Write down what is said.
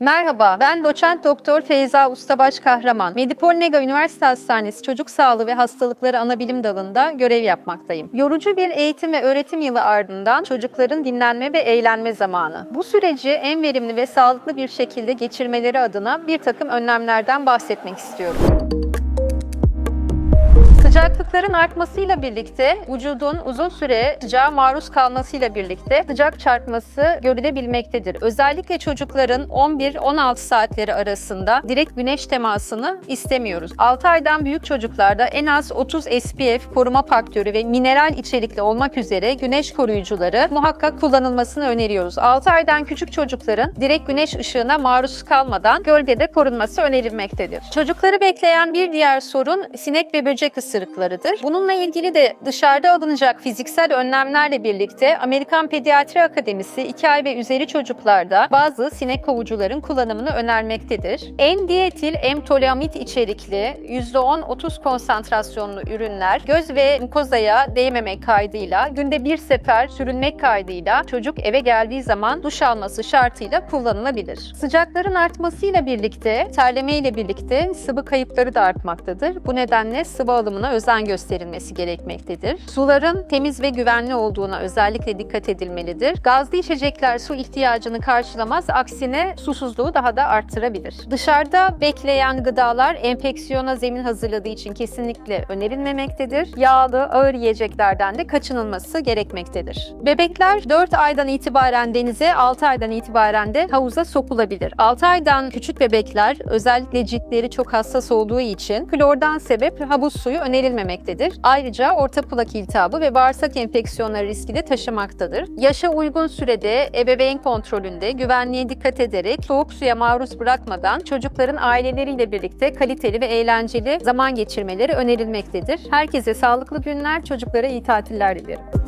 Merhaba, ben doçent doktor Feyza Ustabaş Kahraman. Medipol Nega Üniversite Hastanesi Çocuk Sağlığı ve Hastalıkları Anabilim Dalı'nda görev yapmaktayım. Yorucu bir eğitim ve öğretim yılı ardından çocukların dinlenme ve eğlenme zamanı. Bu süreci en verimli ve sağlıklı bir şekilde geçirmeleri adına bir takım önlemlerden bahsetmek istiyorum. Sıcaklıkların artmasıyla birlikte vücudun uzun süre sıcağa maruz kalmasıyla birlikte sıcak çarpması görülebilmektedir. Özellikle çocukların 11-16 saatleri arasında direkt güneş temasını istemiyoruz. 6 aydan büyük çocuklarda en az 30 SPF koruma faktörü ve mineral içerikli olmak üzere güneş koruyucuları muhakkak kullanılmasını öneriyoruz. 6 aydan küçük çocukların direkt güneş ışığına maruz kalmadan gölgede korunması önerilmektedir. Çocukları bekleyen bir diğer sorun sinek ve böcek ısırıklarıdır. Bununla ilgili de dışarıda alınacak fiziksel önlemlerle birlikte Amerikan Pediatri Akademisi 2 ay ve üzeri çocuklarda bazı sinek kovucuların kullanımını önermektedir. En-dietil emtolaamid içerikli %10-30 konsantrasyonlu ürünler göz ve mukozaya değmemek kaydıyla günde bir sefer sürünmek kaydıyla çocuk eve geldiği zaman duş alması şartıyla kullanılabilir. Sıcakların artmasıyla birlikte, terleme ile birlikte sıvı kayıpları da artmaktadır. Bu nedenle sıvı alımına özen gösterilmesi gerekmektedir. Suların temiz ve güvenli olduğuna özellikle dikkat edilmelidir. Gazlı içecekler su ihtiyacını karşılamaz, aksine susuzluğu daha da arttırabilir. Dışarıda bekleyen gıdalar enfeksiyona zemin hazırladığı için kesinlikle önerilmemektedir. Yağlı, ağır yiyeceklerden de kaçınılması gerekmektedir. Bebekler 4 aydan itibaren denize, 6 aydan itibaren de havuza sokulabilir. 6 aydan küçük bebekler özellikle ciltleri çok hassas olduğu için klordan sebep havuz suyu önerilmemektedir. Ayrıca orta plak iltihabı ve bağırsak enfeksiyonları riski de taşımaktadır. Yaşa uygun sürede ebeveyn kontrolünde güvenliğe dikkat ederek soğuk suya maruz bırakmadan çocukların aileleriyle birlikte kaliteli ve eğlenceli zaman geçirmeleri önerilmektedir. Herkese sağlıklı günler, çocuklara iyi tatiller dilerim.